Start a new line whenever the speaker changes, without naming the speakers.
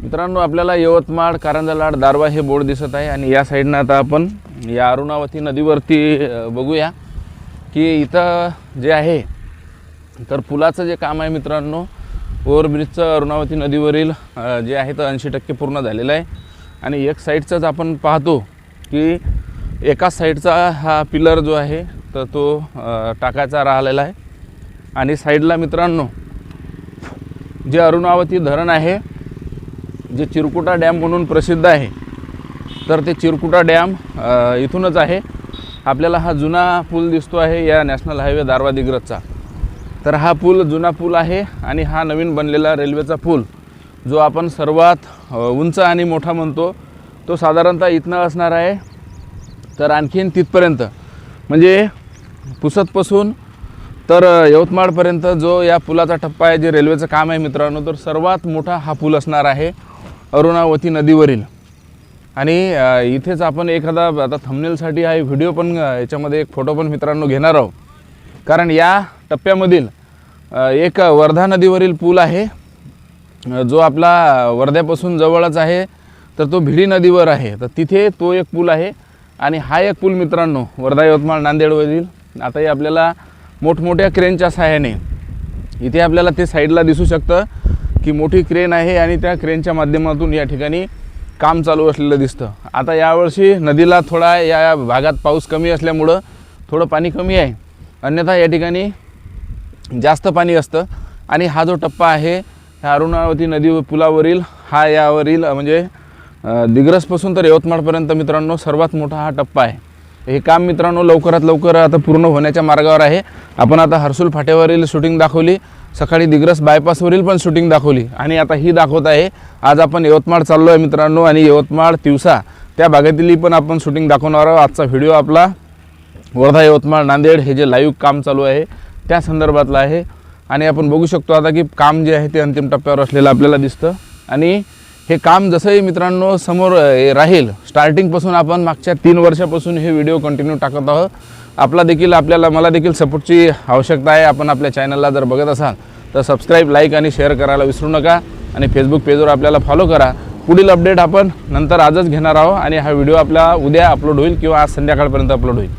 मित्रांनो आपल्याला यवतमाळ कारंजा लाड दारवा हे बोर्ड दिसत आहे आणि या साईडनं आता आपण या अरुणावती नदीवरती बघूया की इथं जे आहे तर पुलाचं जे काम आहे मित्रांनो ओव्हरब्रिजचं अरुणावती नदीवरील जे आहे तर ऐंशी टक्के पूर्ण झालेलं आहे. आणि एक साईडचंच आपण पाहतो की एकाच साईडचा हा पिलर जो आहे तर तो टाकायचा राहिलेला आहे. आणि साईडला मित्रांनो जे अरुणावती धरण आहे जे चिरकुटा डॅम म्हणून प्रसिद्ध आहे तर ते चिरकुटा डॅम इथूनच आहे. आपल्याला हा जुना पूल दिसतो आहे या नॅशनल हायवे दारवा दिग्रजचा तर हा पूल जुना पूल आहे आणि हा नवीन बनलेला रेल्वेचा पूल जो आपण सर्वात उंच आणि मोठा म्हणतो तो साधारणतः इथनं असणार आहे. तर आणखीन तिथपर्यंत म्हणजे पुसतपासून तर यवतमाळपर्यंत जो या पुलाचा टप्पा आहे जे रेल्वेचं काम आहे मित्रांनो तर सर्वात मोठा हा पूल असणार आहे. अरुणावती नदीवरील. आणि इथेच आपण एखादा आता थंबनेलसाठी हा व्हिडिओ पण याच्यामध्ये एक फोटो पण मित्रांनो घेणार आहोत. कारण या टप्प्यामधील एक वर्धा नदीवरील पूल आहे. जो आपला वर्ध्यापासून जवळच आहे. तर तो भिडी नदीवर आहे. तर तिथे तो एक पूल आहे. आणि हा एक पूल मित्रांनो वर्धा यवतमाळ नांदेडवरील. आताही आपल्याला मोठमोठ्या क्रेनच्या सहाय्याने इथे आपल्याला ते साईडला दिसू शकतं. की मोठी क्रेन आहे आणि त्या क्रेनच्या माध्यमातून या ठिकाणी काम चालू असलेलं दिसतं. आता यावर्षी नदीला थोडा या भागात पाऊस कमी असल्यामुळं थोडं पाणी कमी आहे. अन्यथा या ठिकाणी जास्त पाणी असतं. आणि हा जो टप्पा आहे ह्या अरुणावती नदी पुलावरील हा यावरील म्हणजे दिग्रसपासून तर यवतमाळपर्यंत मित्रांनो सर्वात मोठा हा टप्पा आहे. हे काम मित्रांनो लवकरात लवकर आता पूर्ण होण्याच्या मार्गावर आहे. आपण आता हर्सुल फाट्यावरील शूटिंग दाखवली. सकाळी दिग्रस बायपासवरील पण शूटिंग दाखवली. आणि आता ही दाखवत आहे आज आपण यवतमाळ चाललो आहे मित्रांनो आणि यवतमाळ तिवसा त्या भागातीलही पण आपण शूटिंग दाखवणार आहोत. आजचा व्हिडिओ आपला वर्धा यवतमाळ नांदेड हे जे लाईव्ह काम चालू आहे त्या संदर्भातलं आहे. आणि आपण बघू शकतो आता की काम जे आहे ते अंतिम टप्प्यावर असलेलं आपल्याला दिसतं. आणि हे काम जसंही मित्रांनो समोर राहील स्टार्टिंगपासून आपण मागच्या तीन वर्षापासून हे व्हिडिओ कंटिन्यू टाकत आहोत. आपला देखील आपल्याला मला देखील सपोर्टची आवश्यकता आहे. आपण आपल्या चॅनलला जर बघत असाल तर सबस्क्राईब लाईक आणि शेअर करायला विसरू नका. आणि फेसबुक पेजवर आपल्याला फॉलो करा. पुढील अपडेट आपण नंतर आजच घेणार आहोत आणि हा व्हिडिओ आपला उद्या अपलोड होईल किंवा आज संध्याकाळपर्यंत अपलोड होईल.